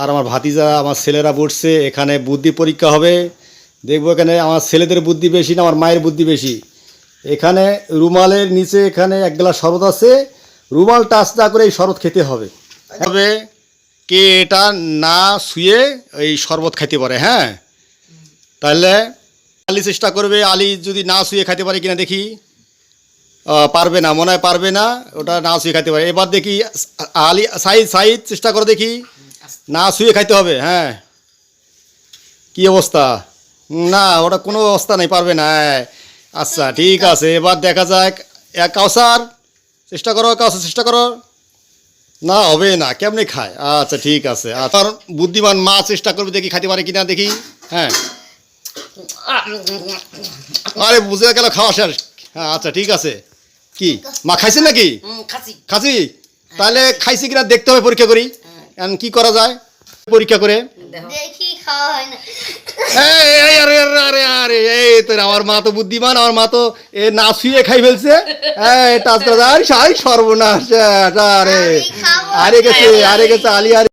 আর আমার ভাতিজা, আমার ছেলেরা বসছে, এখানে বুদ্ধি পরীক্ষা হবে। দেখব এখানে আমার ছেলেদের বুদ্ধি বেশি না আমার মায়ের বুদ্ধি বেশি। এখানে রুমালের নিচে এখানে এক গ্লাস শরবত আছে। রুমাল টাচ না করে এই শরবত খেতে হবে। তবে কে এটা না শুয়ে এই শরবত খাইতে পারে হ্যাঁ? তাহলে আলি চেষ্টা করবে, আলি যদি না শুয়ে খাইতে পারে কিনা দেখি। পারবে না, মনে হয় পারবে না, ওটা না শুয়ে খাইতে পারে। এবার দেখি আলি সাইদ সাইদ চেষ্টা করে দেখি। না শুয়ে খাইতে হবে হ্যাঁ। কি অবস্থা? না ওটা কোনো অবস্থা নেই পারবে না। আচ্ছা ঠিক আছে এবার দেখা যাক। এক কাউসার চেষ্টা করো কাউসার চেষ্টা করো। না হবে না কেমনে খায়? আচ্ছা ঠিক আছে। আর বুদ্ধিমান মা চেষ্টা করবে দেখি খাইতে পারে কিনা দেখি হ্যাঁ। আরে বুঝে গেল খাওয়া শেষ। হ্যাঁ আচ্ছা ঠিক আছে। কি মা খাইছে নাকি? খাসি তাহলে খাইছি কিনা দেখতে হবে পরীক্ষা করি। এখন কি করা যায়? পরীক্ষা করে? আমার মা তো বুদ্ধিমান আমার মা তো এ না শুয়ে খাই ফেলছে। সর্বনাশ আরে। আরে গেছে আরে গেছে আলি আরে।